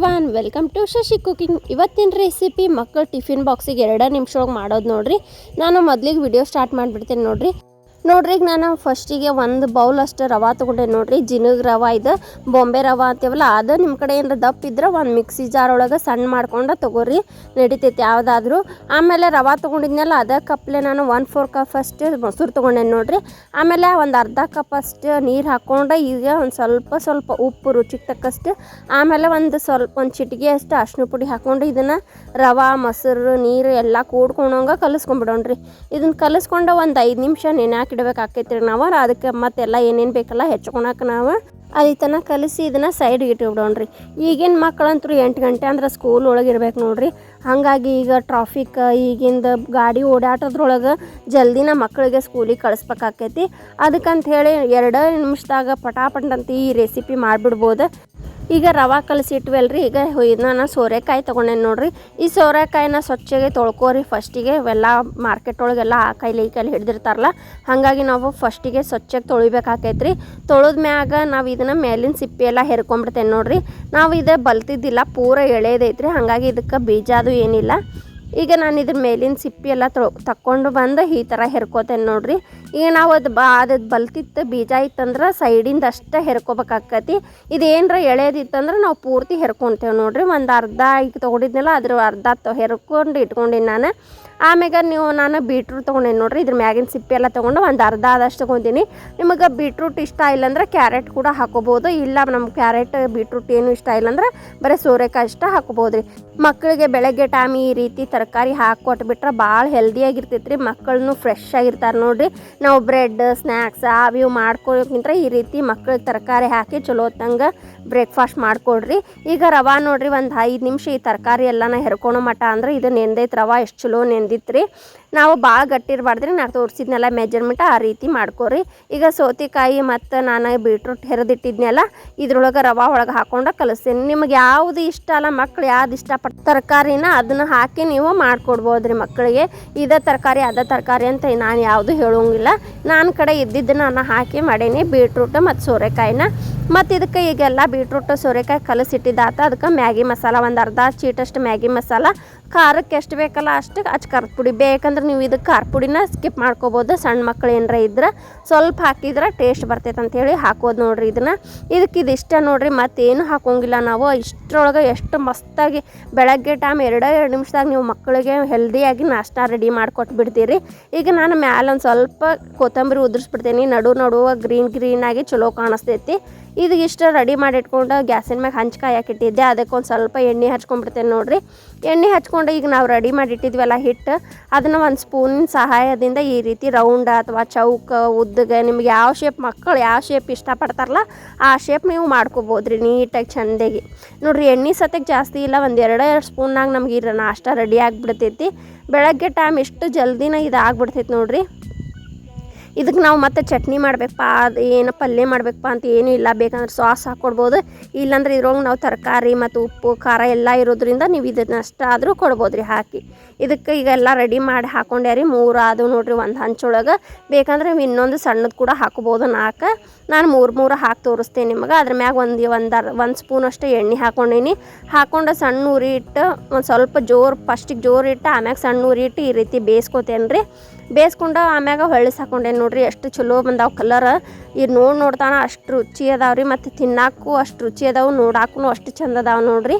Everyone, welcome to Shashi cooking. ಇವತ್ತಿನ recipe ಮಕ್ಕಳು tiffin ಬಾಕ್ಸಿಗೆ ಎರಡೇ ನಿಮಿಷ ಒಳಗೆ ಮಾಡೋದು ನೋಡ್ರಿ. ನಾನು ಮೊದಲಿಗೆ ವಿಡಿಯೋ ಸ್ಟಾರ್ಟ್ ಮಾಡಿಬಿಡ್ತೀನಿ ನೋಡ್ರಿ. ನೋಡ್ರಿ ಈಗ ನಾನು ಫಸ್ಟಿಗೆ ಒಂದು ಬೌಲ್ ಅಷ್ಟು ರವೆ ತೊಗೊಂಡೆ. ನೋಡ್ರಿ, ಜಿನಗ್ ರವೆ ಇದು, ಬೊಂಬೆ ರವೆ ಅಂತೀವಲ್ಲ, ಅದು ನಿಮ್ಮ ಕಡೆ ಏನಾರ ದಪ್ಪ ಇದ್ರೆ ಒಂದು ಮಿಕ್ಸಿ ಜಾರ್ ಒಳಗೆ ಸಣ್ಣ ಮಾಡ್ಕೊಂಡು ತೊಗೋರಿ. ನಡಿತೈತಿ ಯಾವುದಾದ್ರೂ. ಆಮೇಲೆ ರವೆ ತೊಗೊಂಡಿದ್ನಲ್ಲ, ಅದ ಕಪ್ಲೆ ನಾನು ಒನ್ ಫೋರ್ ಕಪ್ ಅಷ್ಟು ಮೊಸರು ತೊಗೊಂಡೆ ನೋಡ್ರಿ. ಆಮೇಲೆ ಒಂದು ಅರ್ಧ ಕಪ್ ಅಷ್ಟು ನೀರು ಹಾಕ್ಕೊಂಡು ಈಗ ಒಂದು ಸ್ವಲ್ಪ ಸ್ವಲ್ಪ ಉಪ್ಪು ರುಚಿಗೆ ತಕ್ಕಷ್ಟು, ಆಮೇಲೆ ಒಂದು ಸ್ವಲ್ಪ ಒಂದು ಚಿಟಿಗೆ ಅಷ್ಟು ಅರ್ಶಿನ ಪುಡಿ ಹಾಕ್ಕೊಂಡು ಇದನ್ನು ರವೆ, ಮೊಸರು, ನೀರು ಎಲ್ಲ ಕೂಡ್ಕೊಂಡಂಗೆ ಕಲಿಸ್ಕೊಂಬಿಡೋಣ್ರಿ. ಇದನ್ನು ಕಲಿಸ್ಕೊಂಡು ಒಂದು ಐದು ನಿಮಿಷ ನೆನೆ ಹಾಕಿಡ್ಬೇಕಾಕೈತಿ ರೀ ನಾವು ಅದಕ್ಕೆ ಮತ್ತೆಲ್ಲ ಏನೇನು ಬೇಕಲ್ಲ ಹೆಚ್ಕೊಳಕ್ಕೆ ನಾವು ಅಲ್ಲಿ ತನಕ ಕಲಿಸಿ ಇದನ್ನು ಸೈಡ್ಗೆ ಇಟ್ಬಿಡೋಣ್ರಿ ಈಗಿನ ಮಕ್ಕಳಂತೂ ಎಂಟು ಗಂಟೆ ಅಂದ್ರೆ ಸ್ಕೂಲ್ ಒಳಗೆ ಇರ್ಬೇಕು ನೋಡ್ರಿ. ಹಾಗಾಗಿ ಈಗ ಟ್ರಾಫಿಕ್ ಈಗಿಂದ ಗಾಡಿ ಓಡಾಟದ್ರೊಳಗೆ ಜಲ್ದಿನ ಮಕ್ಕಳಿಗೆ ಸ್ಕೂಲಿಗೆ ಕಳಿಸ್ಬೇಕಾಕೈತಿ. ಅದಕ್ಕಂತ ಹೇಳಿ ಎರಡು ನಿಮಿಷದಾಗ ಪಟಾಪಟ್ ಈ ರೆಸಿಪಿ ಮಾಡಿಬಿಡ್ಬೋದು. ಈಗ ರವೆ ಇಟ್ವಲ್ರಿ. ಈಗ ನಾನು ಸೋರೆಕಾಯಿ ತೊಗೊಂಡೇನಿ ನೋಡ್ರಿ. ಈ ಸೋರೆಕಾಯಿನ ಸ್ವಚ್ಛಗೆ ತೊಳ್ಕೊರಿ. ಫಸ್ಟಿಗೆ ಇವೆಲ್ಲ ಮಾರ್ಕೆಟ್ ಒಳಗೆಲ್ಲ ಆ ಕೈಲಿ ಈ ಕೈಲಿ ಹಿಡ್ದಿರ್ತಾರಲ್ಲ, ಹಾಗಾಗಿ ನಾವು ಫಸ್ಟಿಗೆ ಸ್ವಚ್ಛಗೆ ತೊಳಿಬೇಕಾಕೈತ್ರಿ. ತೊಳೆದ ಮ್ಯಾಗ ನಾವು ಇದನ್ನು ಮೇಲಿನ ಸಿಪ್ಪೆ ಎಲ್ಲ ಹೆರ್ಕೊಂಬಿಡ್ತೇನೆ ನೋಡ್ರಿ. ನಾವು ಇದು ಬಲ್ತಿದ್ದಿಲ್ಲ, ಪೂರ ಎಳೆದೈತ್ರಿ. ಹಾಗಾಗಿ ಇದಕ್ಕೆ ಬೀಜ ಅದು ಏನಿಲ್ಲ. ಈಗ ನಾನು ಇದ್ರ ಮೇಲಿನ ಸಿಪ್ಪಿ ಎಲ್ಲ ತೊಳ್ ತಕ್ಕೊಂಡು ಬಂದು ಈ ಥರ ಹೆರ್ಕೋತೇನೆ ನೋಡ್ರಿ. ಈಗ ನಾವು ಅದು ಬಾ ಅದು ಬಲ್ತಿತ್ತು ಬೀಜ ಇತ್ತಂದ್ರೆ ಸೈಡಿಂದ ಅಷ್ಟೇ ಹೆರ್ಕೋಬೇಕಾಕತಿ ಇದು ಏನರ ಎಳೆದಿತ್ತಂದ್ರೆ ನಾವು ಪೂರ್ತಿ ಹೆರ್ಕೊತೇವೆ ನೋಡ್ರಿ. ಒಂದು ಅರ್ಧ ಈಗ ತೊಗೊಂಡಿದ್ನಲ್ಲ, ಅದ್ರ ಅರ್ಧ ತೊ ಹೆರ್ಕೊಂಡು ಇಟ್ಕೊಂಡಿನಿ ನಾನು. ಆಮ್ಯಾಗ ನೀವು ನಾನು ಬೀಟ್ರೂಟ್ ತೊಗೊಂಡೇನಿ ನೋಡ್ರಿ, ಇದ್ರ ಮ್ಯಾಗಿನ ಸಿಪ್ಪೆ ಎಲ್ಲ ತೊಗೊಂಡು ಒಂದು ಅರ್ಧ ಆದಷ್ಟು ತೊಗೊಂತೀನಿ. ನಿಮಗೆ ಬೀಟ್ರೂಟ್ ಇಷ್ಟ ಇಲ್ಲಾಂದ್ರೆ ಕ್ಯಾರೆಟ್ ಕೂಡ ಹಾಕೋಬೋದು. ಇಲ್ಲ ನಮ್ಮ ಕ್ಯಾರೆಟ್, ಬೀಟ್ರೂಟ್ ಏನು ಇಷ್ಟ ಇಲ್ಲಾಂದ್ರೆ ಬರೀ ಸೋರೆಕಾಯಿ ಇಷ್ಟ ಹಾಕೋಬೋದು ರೀ ಮಕ್ಕಳಿಗೆ ಬೆಳಗ್ಗೆ ಟೈಮ್ ಈ ರೀತಿ ತರಕಾರಿ ಹಾಕಿ ಕೊಟ್ಬಿಟ್ರೆ ಭಾಳ ಹೆಲ್ದಿಯಾಗಿರ್ತೈತೆ ರೀ ಮಕ್ಕಳನ್ನು ಫ್ರೆಶ್ ಆಗಿರ್ತಾರೆ ನೋಡ್ರಿ. ನಾವು ಬ್ರೆಡ್ ಸ್ನ್ಯಾಕ್ಸ್ ಅವು ಇವು ಈ ರೀತಿ ಮಕ್ಕಳಿಗೆ ತರಕಾರಿ ಹಾಕಿ ಚಲೋ ಹೊತ್ತಂಗೆ ಬ್ರೇಕ್ಫಾಸ್ಟ್ ಮಾಡಿಕೊಡ್ರಿ. ಈಗ ರವಾ ನೋಡ್ರಿ, ಒಂದು ಐದು ನಿಮಿಷ ಈ ತರಕಾರಿ ಎಲ್ಲನ ಹೆರ್ಕೊಳೋ ಮಟ ಅಂದ್ರೆ ಇದು ನೆಂದೈತೆ ರವಾ ಎಷ್ಟು ಚಲೋ ನೆಂದಿತ್ತು ರೀ ನಾವು ಭಾಳ ಗಟ್ಟಿ ಇರಬಾರ್ದ್ರಿ ನಾ ತೋರಿಸಿದ್ನೆಲ್ಲ ಮೆಜರ್ಮೆಂಟ್ ಆ ರೀತಿ ಮಾಡ್ಕೊರಿ. ಈಗ ಸೌತೆಕಾಯಿ ಮತ್ತು ನಾನು ಬೀಟ್ರೂಟ್ ಹೆರೆದಿಟ್ಟಿದ್ನೆಲ್ಲ, ಇದ್ರೊಳಗೆ ರವಾ ಒಳಗೆ ಹಾಕೊಂಡು ಕಲಿಸ್ತೀನಿ ನಿಮಗೆ ಯಾವುದು ಇಷ್ಟ ಅಲ್ಲ, ಮಕ್ಳು ಯಾವ್ದು ಇಷ್ಟಪಟ್ಟು ತರಕಾರಿನ ಅದನ್ನು ಹಾಕಿ ನೀವು ಮಾಡ್ಕೊಡ್ಬೋದು ರೀ ಮಕ್ಕಳಿಗೆ ಇದ ತರಕಾರಿ, ಅದ ತರಕಾರಿ ಅಂತ ನಾನು ಯಾವುದು ಹೇಳೋಂಗಿಲ್ಲ. ನಾನು ಕಡೆ ಇದ್ದಿದ್ದನ್ನ ನಾನು ಹಾಕಿ ಮಾಡೀನಿ ಬೀಟ್ರೂಟ್ ಮತ್ತು ಸೋರೆಕಾಯಿನ. ಮತ್ತು ಇದಕ್ಕೆ ಈಗೆಲ್ಲ ಬೀಟ್ರೂಟ್ ಸೋರೆಕಾಯಿ ಕಲಸಿಟ್ಟಿದ್ದಾತ ಅದಕ್ಕೆ ಮ್ಯಾಗಿ ಮಸಾಲ ಒಂದು ಅರ್ಧ ಚೀಟಷ್ಟು ಮ್ಯಾಗಿ ಮಸಾಲ ಖಾರಕ್ಕೆ ಎಷ್ಟು ಬೇಕಲ್ಲ ಅಷ್ಟು ಅಚ್ಚ ಖಾರದ ಪುಡಿ. ಬೇಕಂದ್ರೆ ನೀವು ಇದು ಖಾರ ಪುಡಿನ ಸ್ಕಿಪ್ ಮಾಡ್ಕೋಬೋದು. ಸಣ್ಣ ಮಕ್ಳು ಏನರ ಇದ್ರೆ ಸ್ವಲ್ಪ ಹಾಕಿದ್ರೆ ಟೇಸ್ಟ್ ಬರ್ತೈತೆ ಅಂಥೇಳಿ ಹಾಕೋದು ನೋಡ್ರಿ ಇದನ್ನು. ಇದಕ್ಕೆ ಇಷ್ಟ ನೋಡ್ರಿ, ಮತ್ತೇನು ಹಾಕೋಂಗಿಲ್ಲ ನಾವು. ಇಷ್ಟರೊಳಗೆ ಎಷ್ಟು ಮಸ್ತಾಗಿ ಬೆಳಗ್ಗೆ ಟೈಮ್ ಎರಡೇ ಎರಡು ನಿಮಿಷದಾಗ ನೀವು ಮಕ್ಕಳಿಗೆ ಹೆಲ್ದಿಯಾಗಿ ನಾಷ್ಟ ರೆಡಿ ಮಾಡಿಕೊಟ್ಟು ಬಿಡ್ತೀರಿ. ಈಗ ನಾನು ಮ್ಯಾಲೆ ಒಂದು ಸ್ವಲ್ಪ ಕೊತ್ತಂಬರಿ ಉದುರಿಸ್ಬಿಡ್ತೀನಿ. ನಡು ನಡುವ ಗ್ರೀನ್ ಗ್ರೀನಾಗಿ ಚಲೋ ಕಾಣಿಸ್ತೈತಿ. ಇದು ಇಷ್ಟು ರೆಡಿ ಮಾಡಿ ಇಟ್ಕೊಂಡು ಗ್ಯಾಸಿನ ಮ್ಯಾಗ ಹಂಚ್ಕಾಯಿ ಹಾಕಿಟ್ಟಿದ್ದೆ ಅದಕ್ಕೆ ಒಂದು ಸ್ವಲ್ಪ ಎಣ್ಣೆ ಹಚ್ಕೊಂಡ್ಬಿಡ್ತೇನೆ ನೋಡ್ರಿ. ಎಣ್ಣೆ ಹಚ್ಕೊಂಡು ಈಗ ನಾವು ರೆಡಿ ಮಾಡಿಟ್ಟಿದ್ವಲ್ಲ ಹಿಟ್ಟು, ಅದನ್ನು ಒಂದು ಸ್ಪೂನ್ ಸಹಾಯದಿಂದ ಈ ರೀತಿ ರೌಂಡ್ ಅಥವಾ ಚೌಕ ಉದ್ದಗೆ ನಿಮ್ಗೆ ಯಾವ ಶೇಪ್ ಮಕ್ಕಳು ಯಾವ ಶೇಪ್ ಇಷ್ಟಪಡ್ತಾರಲ್ಲ, ಆ ಶೇಪ್ ನೀವು ಮಾಡ್ಕೋಬೋದು ರೀ ನೀಟಾಗಿ ಚಂದಾಗಿ. ನೋಡಿರಿ, ಎಣ್ಣೆ ಸತ್ಯಕ್ಕೆ ಜಾಸ್ತಿ ಇಲ್ಲ, ಒಂದು ಎರಡು ಎರಡು ಸ್ಪೂನ್ನಾಗ ನಮ್ಗೆ ಇರೋ ನಾಷ್ಟ ರೆಡಿ ಆಗಿಬಿಡ್ತೈತಿ. ಬೆಳಗ್ಗೆ ಟೈಮ್ ಎಷ್ಟು ಜಲ್ದಿನ ಇದಾಗ್ಬಿಡ್ತೈತಿ ನೋಡ್ರಿ. ಇದಕ್ಕೆ ನಾವು ಮತ್ತೆ ಚಟ್ನಿ ಮಾಡ್ಬೇಕಪ್ಪ ಅದು ಏನು ಪಲ್ಯ ಮಾಡ್ಬೇಕಪ್ಪ ಅಂತ ಏನೂ ಇಲ್ಲ. ಬೇಕಂದ್ರೆ ಸಾಸ್ ಹಾಕ್ಕೊಡ್ಬೋದು ಇಲ್ಲಾಂದ್ರೆ ಇದ್ರೊಳಗೆ ನಾವು ತರಕಾರಿ ಮತ್ತು ಉಪ್ಪು, ಖಾರ ಎಲ್ಲ ಇರೋದ್ರಿಂದ ನೀವು ಇದನ್ನಷ್ಟ ಆದರೂ ಕೊಡ್ಬೋದು ರೀ ಹಾಕಿ. ಇದಕ್ಕೆ ಈಗ ಎಲ್ಲ ರೆಡಿ ಮಾಡಿ ಹಾಕೊಂಡೆ ರೀ ಮೂರು ಅದು ನೋಡಿರಿ ಒಂದು ಹಂಚೊಳಗೆ ಬೇಕಂದ್ರೆ ಇನ್ನೊಂದು ಸಣ್ಣದು ಕೂಡ ಹಾಕ್ಬೋದು ನಾಲ್ಕು ನಾನು ಮೂರು ಮೂರು ಹಾಕಿ ತೋರಿಸ್ತೇನೆ ನಿಮಗೆ. ಅದ್ರ ಮ್ಯಾಗ ಒಂದು ಒಂದು ಒಂದು ಸ್ಪೂನ್ ಅಷ್ಟು ಎಣ್ಣೆ ಹಾಕೊಂಡೀನಿ. ಹಾಕೊಂಡು ಸಣ್ಣ ಉರಿ ಇಟ್ಟು ಒಂದು ಸ್ವಲ್ಪ ಜೋರು, ಫಸ್ಟಿಗೆ ಜೋರು ಇಟ್ಟು ಆಮ್ಯಾಗ ಸಣ್ಣ ಉರಿ ಇಟ್ಟು ಈ ರೀತಿ ಬೇಯಿಸ್ಕೊತೇನೆ ರೀ ಬೇಯಿಸ್ಕೊಂಡು ಆಮ್ಯಾಗ ಹೊಳ್ಳಿಸ್ ಹಾಕೊಂಡೇನಿ ನೋಡ್ರಿ ಎಷ್ಟು ಚಲೋ ಬಂದಾವ ಕಲರ್. ಈ ನೋಡಿ ನೋಡ್ತಾನ ಅಷ್ಟು ರುಚಿ ಅದಾವ ರೀ, ಮತ್ತು ತಿನ್ನಾಕು ಅಷ್ಟು ರುಚಿ ಅದಾವು ನೋಡಾಕೂ ಅಷ್ಟು ಚಂದ ಅದಾವ ನೋಡ್ರಿ.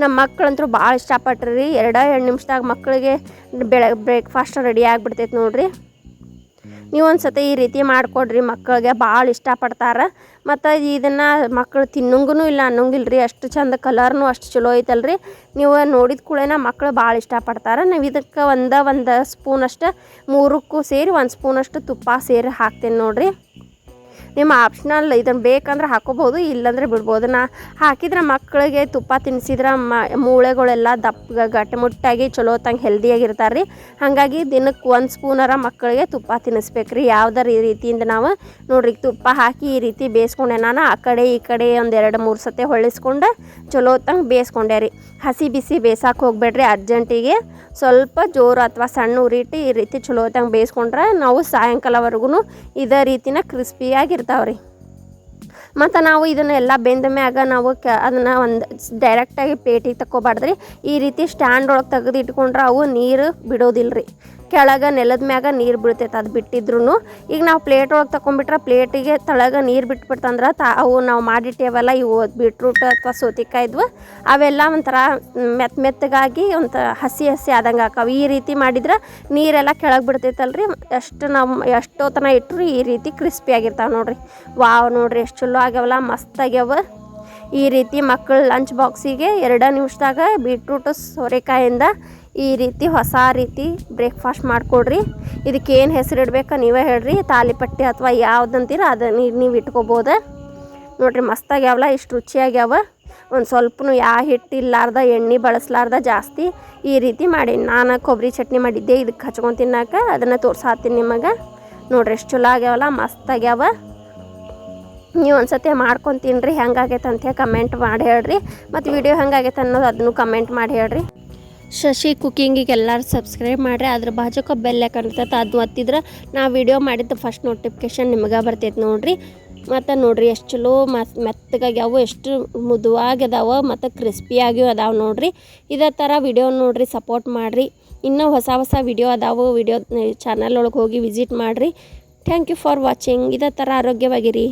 ನಮ್ಮ ಮಕ್ಕಳಂತೂ ಭಾಳ ಇಷ್ಟಪಟ್ರಿ ರೀ, ಎರಡು ಎರಡು ನಿಮಿಷದಾಗ ಮಕ್ಕಳಿಗೆ ಬೆಳ ಬ್ರೇಕ್ಫಾಸ್ಟ್ ರೆಡಿ ಆಗಿಬಿಡ್ತೈತೆ ನೋಡ್ರಿ. ನೀವು ಸತಿ ಈ ರೀತಿ ಮಾಡಿಕೊಡ್ರಿ ಮಕ್ಕಳಿಗೆ ಭಾಳ ಇಷ್ಟಪಡ್ತಾರೆ. ಮತ್ತು ಇದನ್ನು ಮಕ್ಕಳು ತಿನ್ನಂಗೂ ಇಲ್ಲ ಅನ್ನೋಂಗಿಲ್ಲ ರೀ ಅಷ್ಟು ಚಂದ ಕಲರ್ನು ಅಷ್ಟು ಚಲೋ ಐತಲ್ರಿ. ನೀವು ನೋಡಿದ ಕೂಡಲೇ ಮಕ್ಕಳು ಭಾಳ ಇಷ್ಟಪಡ್ತಾರೆ. ನಾವು ಇದಕ್ಕೆ ಒಂದು ಒಂದು ಸ್ಪೂನಷ್ಟು ಮೂರಕ್ಕೂ ಸೇರಿ ಒಂದು ಸ್ಪೂನಷ್ಟು ತುಪ್ಪ ಸೇರಿ ಹಾಕ್ತೇನೆ ನೋಡ್ರಿ. ನಿಮ್ಮ ಆಪ್ಷನಲ್ ಇದನ್ನು ಬೇಕಂದ್ರೆ ಹಾಕೋಬೋದು ಇಲ್ಲಂದ್ರೆ ಬಿಡ್ಬೋದು. ನಾ ಹಾಕಿದ್ರೆ ಮಕ್ಕಳಿಗೆ ತುಪ್ಪ ತಿನ್ನಿಸಿದ್ರೆ ಮ, ಮೂಳೆಗಳೆಲ್ಲ ದಪ್ಪ ಗಟ್ಟಿಮುಟ್ಟಾಗಿ ಚಲೋ ತಂಗೆ ಹೆಲ್ದಿಯಾಗಿರ್ತಾರೆ ರೀ ಹಾಗಾಗಿ ದಿನಕ್ಕೆ ಒಂದು ಸ್ಪೂನರ ಮಕ್ಕಳಿಗೆ ತುಪ್ಪ ತಿನ್ನಿಸ್ಬೇಕು ರೀ ಯಾವ್ದಾರ ಈ ರೀತಿಯಿಂದ ನಾವು ನೋಡ್ರಿ, ತುಪ್ಪ ಹಾಕಿ ಈ ರೀತಿ ಬೇಯಿಸ್ಕೊಂಡೆ. ನಾನು ಆ ಕಡೆ ಈ ಕಡೆ ಒಂದು ಎರಡು ಮೂರು ಸತಿ ಹೊಳಿಸ್ಕೊಂಡು ಚಲೋ ತಂಗೆ ಬೇಯಿಸ್ಕೊಂಡೆ ರೀ. ಹಸಿ ಬಿಸಿ ಬೇಯ್ಸಕ್ಕೆ ಹೋಗ್ಬೇಡ್ರಿ ಅರ್ಜೆಂಟಿಗೆ. ಸ್ವಲ್ಪ ಜೋರು ಅಥವಾ ಸಣ್ಣ ಉರಿಟ್ಟು ಈ ರೀತಿ ಚಲೋ ತಂಗೆ ಬೇಯಿಸ್ಕೊಂಡ್ರೆ ನಾವು ಸಾಯಂಕಾಲವರೆಗೂ ಇದೇ ರೀತಿನ ಕ್ರಿಸ್ಪಿಯಾಗಿರ್ತಾವೆ ರೀ ಮತ್ತು ನಾವು ಇದನ್ನು ಎಲ್ಲ ಬೆಂದ ಮ್ಯಾಗ ನಾವು ಕ ಅದನ್ನು ಒಂದು ಡೈರೆಕ್ಟಾಗಿ ಪ್ಲೇಟಿಗೆ ತಗೋಬಾರ್ದ್ರಿ ಈ ರೀತಿ ಸ್ಟ್ಯಾಂಡ್ ಒಳಗೆ ತೆಗೆದು ಇಟ್ಕೊಂಡ್ರೆ ಅವು ನೀರು ಬಿಡೋದಿಲ್ಲ ರೀ ಕೆಳಗೆ ನೆಲದ ಮ್ಯಾಗ ನೀರು ಬೀಳ್ತೈತೆ ಅದು ಬಿಟ್ಟಿದ್ರು ಈಗ ನಾವು ಪ್ಲೇಟ್ ಒಳಗೆ ತಗೊಂಡ್ಬಿಟ್ರೆ ಪ್ಲೇಟಿಗೆ ತಳಗ ನೀರು ಬಿಟ್ಬಿಡ್ತಂದ್ರೆ ತಾ ಅವು ನಾವು ಮಾಡಿಟ್ಟೇವಲ್ಲ ಇವು ಬೀಟ್ರೂಟ್ ಅಥವಾ ಸೌತೆಕಾಯಿ ಇದ್ವು. ಅವೆಲ್ಲ ಒಂಥರ ಮೆತ್ತ ಮೆತ್ತಗಾಗಿ ಒಂಥ ಹಸಿ ಹಸಿ ಆದಂಗೆ ಆಕಾವು ಈ ರೀತಿ ಮಾಡಿದ್ರೆ ನೀರೆಲ್ಲ ಕೆಳಗೆ ಬಿಡ್ತೈತಲ್ರಿ. ಎಷ್ಟು ನಾವು ಎಷ್ಟೋ ಇಟ್ಟರು ಈ ರೀತಿ ಕ್ರಿಸ್ಪಿ ಆಗಿರ್ತಾವೆ ನೋಡ್ರಿ. ವಾವ್ ನೋಡ್ರಿ ಎಷ್ಟು ಚಲೋ ಆಗ್ಯಾವಲ್ಲ, ಮಸ್ತ್ ಆಗ್ಯಾವ. ಈ ರೀತಿ ಮಕ್ಕಳು ಲಂಚ್ ಬಾಕ್ಸಿಗೆ ಎರಡು ನಿಮಿಷದಾಗ ಬೀಟ್ರೂಟು ಸೋರೆಕಾಯಿಂದ ಈ ರೀತಿ ಹೊಸ ರೀತಿ ಬ್ರೇಕ್ಫಾಸ್ಟ್ ಮಾಡಿಕೊಡ್ರಿ. ಇದಕ್ಕೆ ಏನು ಹೆಸರು ಇಡ್ಬೇಕು ನೀವೇ ಹೇಳ್ರಿ. ತಾಲಿಪಟ್ಟಿ ಅಥವಾ ಯಾವ್ದಂತೀರ ಅದನ್ನ ನೀವು ಇಟ್ಕೋಬೋದು. ನೋಡ್ರಿ ಮಸ್ತಾಗ್ಯಾವಲ್ಲ ಇಷ್ಟು ರುಚಿಯಾಗ್ಯಾವ ಒಂದು ಸ್ವಲ್ಪನು ಯಾವ ಹಿಟ್ಟು ಇಲ್ಲಾರ್ದ, ಎಣ್ಣೆ ಬಳಸ್ಲಾರ್ದ ಜಾಸ್ತಿ ಈ ರೀತಿ ಮಾಡಿ ನಾನು ಕೊಬ್ಬರಿ ಚಟ್ನಿ ಮಾಡಿದ್ದೆ ಇದಕ್ಕೆ ಹಚ್ಕೊಂಡು ತಿನ್ನಾಕ ಅದನ್ನು ತೋರ್ಸಾತೀನಿ ನಿಮಗೆ. ನೋಡ್ರಿ ಎಷ್ಟು ಚಲೋ ಆಗ್ಯಾವಲ್ಲ ಮಸ್ತಾಗ್ಯಾವ ನೀವು ಒಂದ್ಸತಿ ಮಾಡ್ಕೊಂಡು ತಿನ್ರಿ ಹೆಂಗಾಗೈತೆ ಅಂತ ಕಮೆಂಟ್ ಮಾಡಿ ಹೇಳ್ರಿ. ಮತ್ತು ವಿಡಿಯೋ ಹೆಂಗಾಗೈತೆ ಅನ್ನೋದು ಅದನ್ನು ಕಮೆಂಟ್ ಮಾಡಿ ಹೇಳ್ರಿ. ಶಶಿ ಕುಕ್ಕಿಂಗಿಗೆ ಎಲ್ಲರೂ ಸಬ್ಸ್ಕ್ರೈಬ್ ಮಾಡಿರಿ, ಅದ್ರ ಬಾಜುಕ ಬೆಲ್ ಕಾಣ್ತೈತೆ ಅದು ಒತ್ತಿದ್ರೆ ನಾ ವಿಡಿಯೋ ಮಾಡಿದ್ದು ಫಸ್ಟ್ ನೋಟಿಫಿಕೇಶನ್ ನಿಮಗೆ ಬರ್ತೈತೆ ನೋಡಿರಿ. ಮತ್ತು ನೋಡಿರಿ ಎಷ್ಟು ಚಲೋ ಮಸ್ ಮೆತ್ತಗಾಗ್ಯಾವು ಎಷ್ಟು ಮುದುವಾಗಿ ಅದಾವ ಮತ್ತು ಕ್ರಿಸ್ಪಿಯಾಗಿಯೂ ಅದಾವೆ ನೋಡಿರಿ. ಇದೇ ಥರ ವಿಡಿಯೋ ನೋಡಿರಿ ಸಪೋರ್ಟ್ ಮಾಡಿರಿ. ಇನ್ನೂ ಹೊಸ ಹೊಸ ವಿಡಿಯೋ ಅದಾವೆ ವಿಡಿಯೋ ಚಾನಲ್ ಒಳಗೆ ಹೋಗಿ ವಿಸಿಟ್ ಮಾಡಿರಿ. ಥ್ಯಾಂಕ್ ಯು ಫಾರ್ ವಾಚಿಂಗ್ ಇದೇ ಥರ ಆರೋಗ್ಯವಾಗಿರಿ.